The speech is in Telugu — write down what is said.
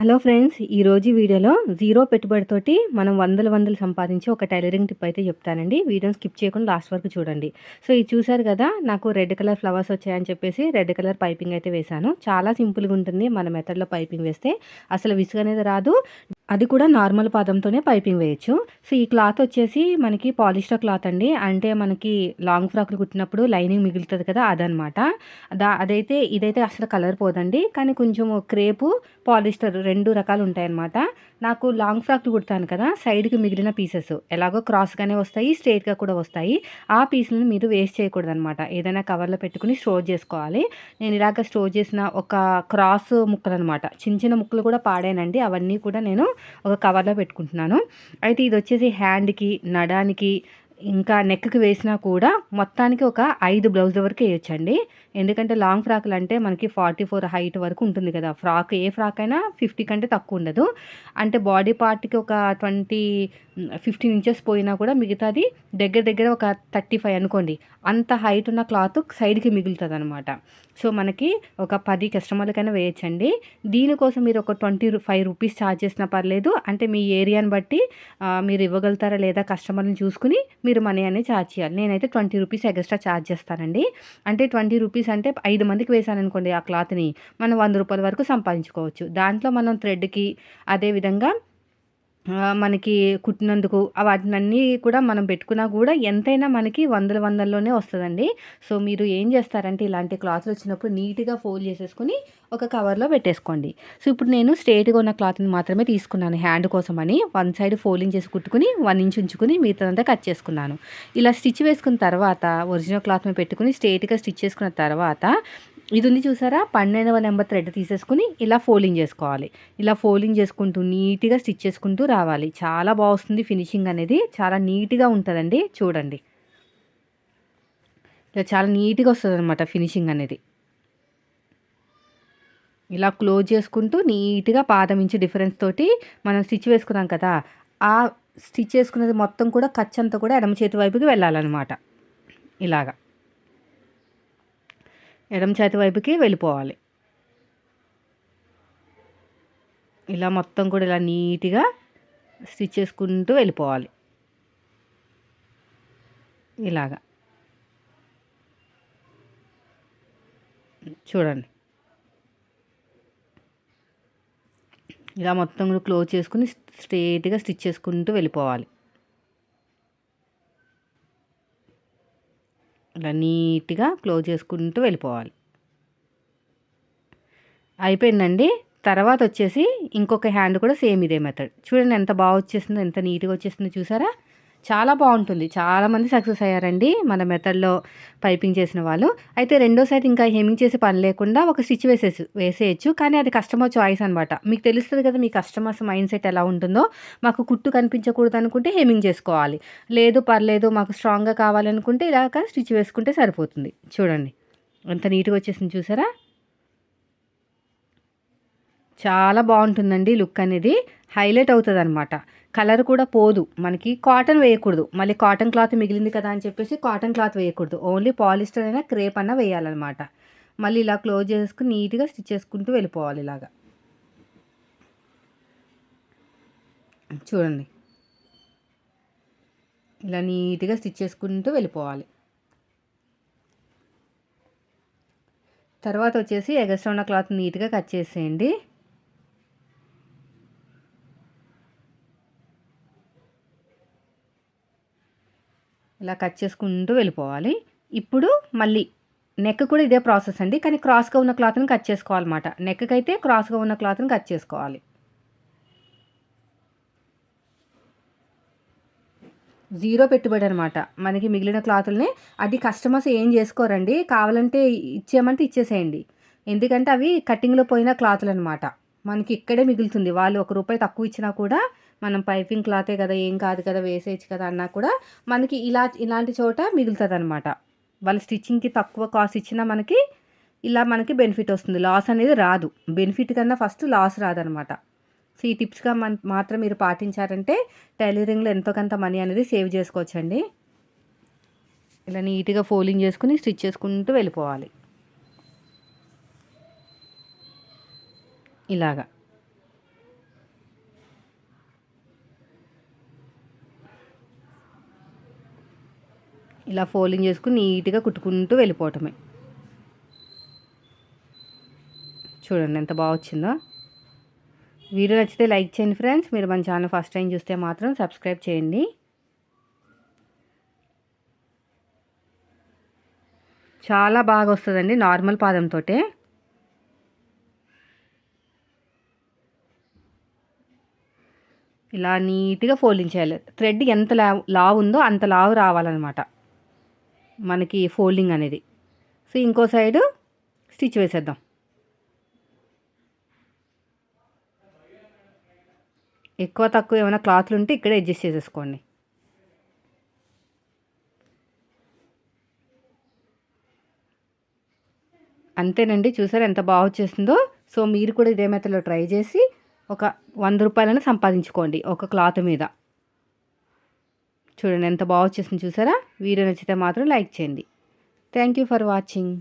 హలో ఫ్రెండ్స్ ఈరోజు వీడియోలో జీరో పెట్టుబడితోటి మనం వందల వందలు సంపాదించి ఒక టైలరింగ్ టిప్ అయితే చెప్తానండి. వీడియోని స్కిప్ చేయకుండా లాస్ట్ వరకు చూడండి. సో ఇది చూసారు కదా నాకు రెడ్ కలర్ ఫ్లవర్స్ వచ్చాయని చెప్పేసి రెడ్ కలర్ పైపింగ్ అయితే వేశాను. చాలా సింపుల్గా ఉంటుంది మన మెథడ్లో పైపింగ్ వేస్తే. అసలు విసుగు అనేది రాదు. అది కూడా నార్మల్ పాదంతోనే పైపింగ్ వేయచ్చు. సో ఈ క్లాత్ వచ్చేసి మనకి పాలిస్టర్ క్లాత్ అండి. అంటే మనకి లాంగ్ ఫ్రాక్లు కుట్టినప్పుడు లైనింగ్ మిగులుతుంది కదా అదనమాట. దా అదైతే ఇదైతే అసలు కలర్ పోదండి. కానీ కొంచెం క్రేపు పాలిస్టర్ రెండు రకాలు ఉంటాయన్నమాట నాకు లాంగ్ ఫ్రాక్ కుడతాను కదా సైడ్కి మిగిలిన పీసెస్ ఎలాగో క్రాస్గానే వస్తాయి స్ట్రేట్గా కూడా వస్తాయి. ఆ పీస్ని మీరు వేస్ట్ చేయకూడదు అనమాట ఏదైనా కవర్లో పెట్టుకుని స్టోర్ చేసుకోవాలి. నేను ఇలాగ స్టోర్ చేసిన ఒక క్రాస్ ముక్కలు అనమాట చిన్న చిన్న ముక్కలు కూడా పాడానండి. అవన్నీ కూడా నేను ఒక కవర్లో పెట్టుకుంటున్నాను. అయితే ఇది వచ్చేసి హ్యాండ్కి నడానికి ఇంకా నెక్కి వేసినా కూడా మొత్తానికి ఒక ఐదు బ్లౌజ్ వరకు వేయొచ్చండి. ఎందుకంటే లాంగ్ ఫ్రాక్లు అంటే మనకి ఫార్టీ ఫోర్ హైట్ వరకు ఉంటుంది కదా. ఫ్రాక్ ఏ ఫ్రాక్ అయినా ఫిఫ్టీ కంటే తక్కువ ఉండదు. అంటే బాడీ పార్ట్కి ఒక ట్వంటీ ఫిఫ్టీన్ ఇంచెస్ పోయినా కూడా మిగతాది దగ్గర దగ్గర ఒక థర్టీ ఫైవ్ అనుకోండి. అంత హైట్ ఉన్న క్లాత్ సైడ్కి మిగులుతుంది అనమాట సో మనకి ఒక పది కస్టమర్లకైనా వేయచ్చండి. దీనికోసం మీరు ఒక ట్వంటీ ఫైవ్ రూపీస్ ఛార్జ్ చేసినా పర్లేదు. అంటే మీ ఏరియాని బట్టి మీరు ఇవ్వగలుగుతారా లేదా కస్టమర్ని చూసుకుని మీరు మనీ అనేది ఛార్జ్ చేయాలి. నేనైతే ట్వంటీ రూపీస్ ఎక్స్ట్రా ఛార్జ్ చేస్తానండి. అంటే ట్వంటీ రూపీస్ అంటే ఐదు మందికి వేసాను అనుకోండి ఆ క్లాత్ని మనం వంద రూపాయల వరకు సంపాదించుకోవచ్చు. దాంట్లో మనం థ్రెడ్కి అదేవిధంగా మనకి కుట్టినందుకు వాటినన్నీ కూడా మనం పెట్టుకున్నా కూడా ఎంతైనా మనకి వందల వందల్లోనే వస్తుందండి. సో మీరు ఏం చేస్తారంటే ఇలాంటి క్లాత్లు వచ్చినప్పుడు నీట్గా ఫోల్డ్ చేసేసుకుని ఒక కవర్లో పెట్టేసుకోండి. సో ఇప్పుడు నేను స్ట్రేట్గా ఉన్న క్లాత్ని మాత్రమే తీసుకున్నాను హ్యాండ్ కోసం అని వన్ సైడ్ ఫోల్డింగ్ చేసి కుట్టుకుని వన్ ఇంచ్ ఉంచుకుని మిగతాదంతా కట్ చేసుకున్నాను. ఇలా స్టిచ్ వేసుకున్న తర్వాత ఒరిజినల్ క్లాత్ని పెట్టుకుని స్ట్రేట్గా స్టిచ్ చేసుకున్న తర్వాత ఇది ఉంది చూసారా? పన్నెండవ నెంబర్ థ్రెడ్ తీసేసుకుని ఇలా ఫోల్డింగ్ చేసుకోవాలి. ఇలా ఫోల్డింగ్ చేసుకుంటూ నీట్గా స్టిచ్ చేసుకుంటూ రావాలి. చాలా బాగుంది ఫినిషింగ్ అనేది. చాలా నీట్గా ఉంటుందండి. చూడండి. ఇలా చాలా నీట్గా వస్తుంది అనమాట ఫినిషింగ్ అనేది. ఇలా క్లోజ్ చేసుకుంటూ నీట్గా పాదం ఇంచు డిఫరెన్స్ తోటి మనం స్టిచ్ వేసుకున్నాం కదా ఆ స్టిచ్ చేసుకున్నది మొత్తం కూడా ఖర్చంతా కూడా ఎడమ చేతి వైపుకి వెళ్ళాలన్నమాట. ఇలాగా. ఎడమ చేతి వైపుకి వెళ్ళిపోవాలి. ఇలా మొత్తం కూడా ఇలా నీట్గా స్టిచ్ చేసుకుంటూ వెళ్ళిపోవాలి. ఇలాగా. చూడండి. ఇలా మొత్తం కూడా క్లోజ్ చేసుకుని స్ట్రేట్గా స్టిచ్ చేసుకుంటూ వెళ్ళిపోవాలి. అలా నీట్గా క్లోజ్ చేసుకుంటూ వెళ్ళిపోవాలి. అయిపోయిందండి. తర్వాత వచ్చేసి ఇంకొక హ్యాండ్ కూడా సేమ్ ఇదే మెథడ్. చూడండి ఎంత బాగా వచ్చేసిందో ఎంత నీట్గా వచ్చేసిందో చూసారా? చాలా బాగుంటుంది. చాలామంది సక్సెస్ అయ్యారండి మన మెథడ్లో పైపింగ్ చేసిన వాళ్ళు. అయితే రెండో సైడ్ ఇంకా హెమింగ్ చేసే పని లేకుండా ఒక స్టిచ్ వేసేసి వేసేయచ్చు. కానీ అది కస్టమర్ చాయిస్ అనమాట మీకు తెలుస్తుంది కదా మీ కస్టమర్స్ మైండ్ సెట్ ఎలా ఉంటుందో. మాకు కుట్టు కనిపించకూడదు అనుకుంటే హెమింగ్ చేసుకోవాలి. లేదు పర్లేదు మాకు స్ట్రాంగ్గా కావాలనుకుంటే ఇలాగ స్టిచ్ వేసుకుంటే సరిపోతుంది. చూడండి. అంత నీట్గా వచ్చేసింది చూసారా? చాలా బాగుంటుందండి లుక్ అనేది. హైలైట్ అవుతుంది అనమాట కలర్ కూడా పోదు. మనకి కాటన్ వేయకూడదు. మళ్ళీ కాటన్ క్లాత్ మిగిలింది కదా అని చెప్పేసి కాటన్ క్లాత్ వేయకూడదు. ఓన్లీ పాలిస్టర్ అయినా క్రేప్ అన్న వేయాలన్నమాట. మళ్ళీ ఇలా క్లోజ్ చేసుకుని నీట్గా స్టిచ్ చేసుకుంటూ వెళ్ళిపోవాలి ఇలాగా. చూడండి. ఇలా నీట్గా స్టిచ్ చేసుకుంటూ వెళ్ళిపోవాలి. తర్వాత వచ్చేసి ఎగస్ట్రా ఉన్న క్లాత్ నీట్గా కట్ చేసేయండి. ఇలా కట్ చేసుకుంటూ వెళ్ళిపోవాలి. ఇప్పుడు మళ్ళీ నెక్ కూడా ఇదే ప్రాసెస్ అండి. కానీ క్రాస్గా ఉన్న క్లాత్ని కట్ చేసుకోవాలన్నమాట. నెక్కి అయితే క్రాస్గా ఉన్న క్లాత్ని కట్ చేసుకోవాలి. జీరో పెట్టుబడి అనమాట మనకి మిగిలిన క్లాతుల్ని అది కస్టమర్స్ ఏం చేసుకోరండి? కావాలంటే ఇచ్చేయమంటే ఇచ్చేసేయండి. ఎందుకంటే అవి కటింగ్లో పోయిన క్లాతులు అనమాట మనకి ఇక్కడే మిగులుతుంది. వాళ్ళు ఒక రూపాయి తక్కువ ఇచ్చినా కూడా మనం పైపింగ్ క్లాతే కదా ఏం కాదు కదా వేసేయచ్చు కదా అన్నా కూడా మనకి ఇలా ఇలాంటి చోట మిగులుతుంది అనమాట వాళ్ళ స్టిచ్చింగ్కి తక్కువ కాస్ట్ ఇచ్చినా మనకి ఇలా మనకి బెనిఫిట్ వస్తుంది. లాస్ అనేది రాదు. బెనిఫిట్ కన్నా ఫస్ట్ లాస్ రాదనమాట సో ఈ టిప్స్గా మన మాత్రం మీరు పాటించారంటే టైలరింగ్లో ఎంతో కొంత మనీ అనేది సేవ్ చేసుకోవచ్చండి. ఇలా నీట్గా ఫోల్డింగ్ చేసుకుని స్టిచ్ చేసుకుంటూ వెళ్ళిపోవాలి. ఇలాగా. ఇలా ఫోల్డింగ్ చేసుకుని నీట్గా కుట్టుకుంటూ వెళ్ళిపోవటమే. చూడండి ఎంత బాగా వచ్చిందో. వీడియో నచ్చితే లైక్ చేయండి ఫ్రెండ్స్. మీరు మన ఛానల్ ఫస్ట్ టైం చూస్తే మాత్రం సబ్స్క్రైబ్ చేయండి. చాలా బాగా వస్తుందండి నార్మల్ పాదంతో ఇలా నీట్గా ఫోల్డింగ్ చేయాలి. థ్రెడ్ ఎంత లా లావు ఉందో అంత లావు రావాలన్నమాట. మనకి ఫోల్డింగ్ అనేది. సో ఇంకో సైడు స్టిచ్ వేసేద్దాం. ఎక్కువ తక్కువ ఏమైనా క్లాత్లు ఉంటే ఇక్కడే అడ్జస్ట్ చేసేసుకోండి. అంతేనండి చూసారు ఎంత బాగా వచ్చేసిందో సో మీరు కూడా ఇదే మెథడ్లో ట్రై చేసి ఒక వంద రూపాయలను సంపాదించుకోండి ఒక క్లాత్ మీద. చూడండి ఎంత బాగా వచ్చేసింది చూసారా? వీడియో నచ్చితే మాత్రం లైక్ చేయండి. Thank you for watching